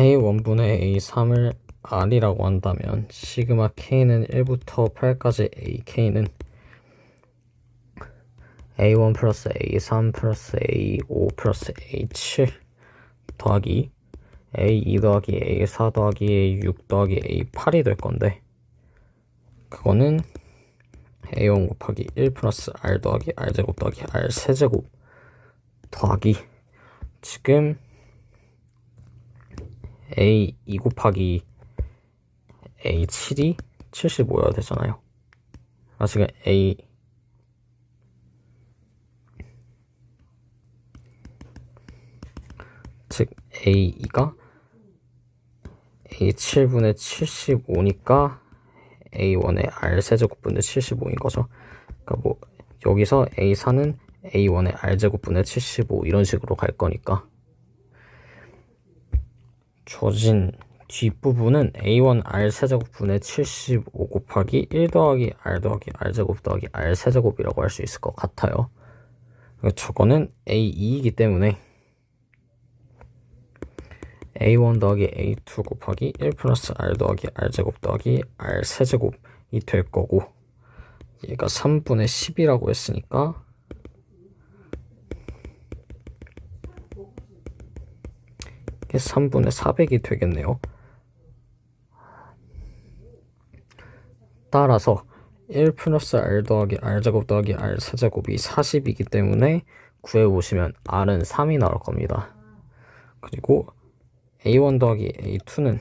A1분의 A3을 R이라고 한다면 시그마 K는 1부터 8까지 AK는 A1 플러스 A3 플러스 A5 플러스 A7 더하기 A2 더하기 A4 더하기 A6 더하기 A8이 될 건데 그거는 A1 곱하기 1 플러스 R 더하기 R제곱 더하기 R 세제곱 더하기 지금 A2 곱하기 A7이 75여야 되잖아요. 아, 지금 A 즉 A2가 A7분의 75니까 A1의 R 세제곱분의 75인 거죠. 그러니까 뭐 여기서 A4는 A1의 R 제곱분의 75 이런 식으로 갈 거니까 주어진 뒷부분은 A1 R 세제곱분의 75 곱하기 1 더하기 R 더하기 R 제곱 더하기 R 세제곱이라고 할 수 있을 것 같아요. 그러니까 저거는 A2이기 때문에 A1 더하기 A2 곱하기 1 플러스 R 더하기 R 제곱 더하기 R 세제곱이 될 거고 얘가 3분의 10이라고 했으니까 이게 3분의 400이 되겠네요. 따라서 1 플러스 R 더하기 R 제곱 더하기 R 세제곱이 40이기 때문에 구해보시면 R은 3이 나올 겁니다. 그리고 A1 더하기 A2는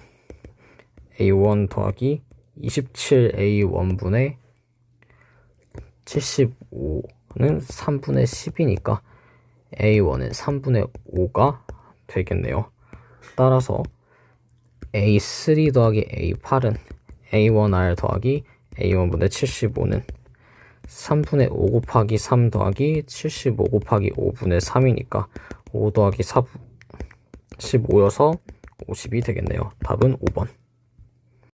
A1 더하기 27A1분의 75는 3분의 10이니까 A1은 3분의 5가 되겠네요. 따라서 A3 더하기 A8은 A1R 더하기 A1분의 75는 3분의 5 곱하기 3 더하기 75 곱하기 5분의 3이니까 5 더하기 4 15여서 50이 되겠네요. 답은 5번.